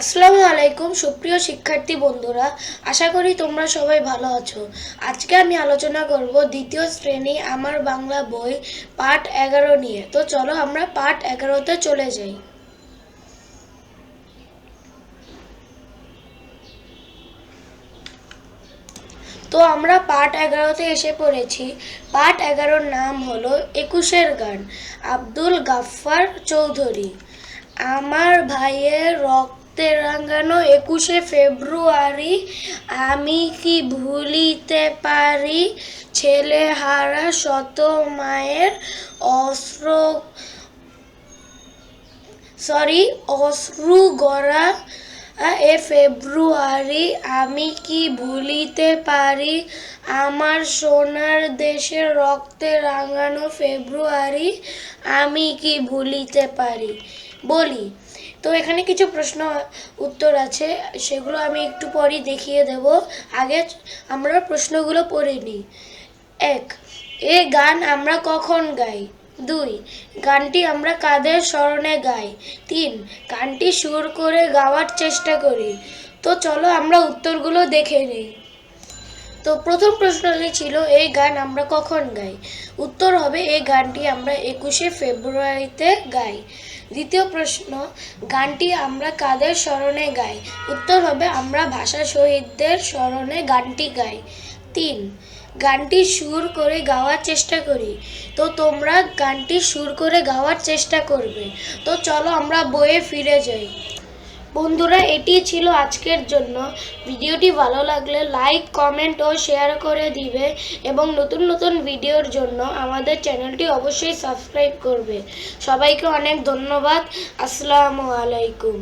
আসসালামু আলাইকুম, সুপ্রিয় শিক্ষার্থী বন্ধুরা। আশা করি তোমরা সবাই ভালো আছো। আজকে আমি আলোচনা করব দ্বিতীয় শ্রেণি আমার বাংলা বই পাঠ এগারো নিয়ে। তো চলো আমরা পাঠ এগারোতে চলে যাই। তো আমরা পাঠ এগারোতে এসে পড়েছি। পাঠ এগারোর নাম হলো একুশের গান। আব্দুল গাফফার চৌধুরী। আমার ভাইয়ের রক্তে রাঙানো একুশে ফেব্রুয়ারি। আমি কি ভুলিতে পারি? ছেলে হারা শত মায়ের অস্ত্র সরি, অশ্রু গড়া এ ফেব্রুয়ারি। আমি কি ভুলিতে পারি? আমার সোনার দেশের রক্তে রাঙানো ফেব্রুয়ারি। আমি কি ভুলিতে পারি? বলি। তো এখানে কিছু প্রশ্ন উত্তর আছে, সেগুলো আমি একটু পরই দেখিয়ে দেব। আগে আমরা প্রশ্নগুলো পড়ে নিই। এক, এ গান আমরা কখন গাই? দুই, গানটি আমরা কাদের স্মরণে গাই? তিন, গানটি সুর করে গাওয়ার চেষ্টা করি। তো চলো আমরা উত্তরগুলো দেখে নিই। তো প্রথম প্রশ্নটি ছিল, এই গান আমরা কখন গাই? উত্তর হবে, এই গানটি আমরা একুশে ফেব্রুয়ারিতে গাই। দ্বিতীয় প্রশ্ন, গানটি আমরা কাদের স্মরণে গাই? উত্তর হবে, আমরা ভাষা শহীদদের স্মরণে গানটি গাই। তিন, গানটি সুর করে গাওয়ার চেষ্টা করি। তো তোমরা গানটি সুর করে গাওয়ার চেষ্টা করবে। তো চলো আমরা বইয়ে ফিরে যাই। বন্ধুরা, এটি ছিল আজকের জন্য। ভিডিওটি ভালো লাগলে লাইক, কমেন্ট ও শেয়ার করে দিবে এবং নতুন নতুন ভিডিওর জন্য আমাদের চ্যানেলটি অবশ্যই সাবস্ক্রাইব করবে। সবাইকে অনেক ধন্যবাদ। আসসালামু আলাইকুম।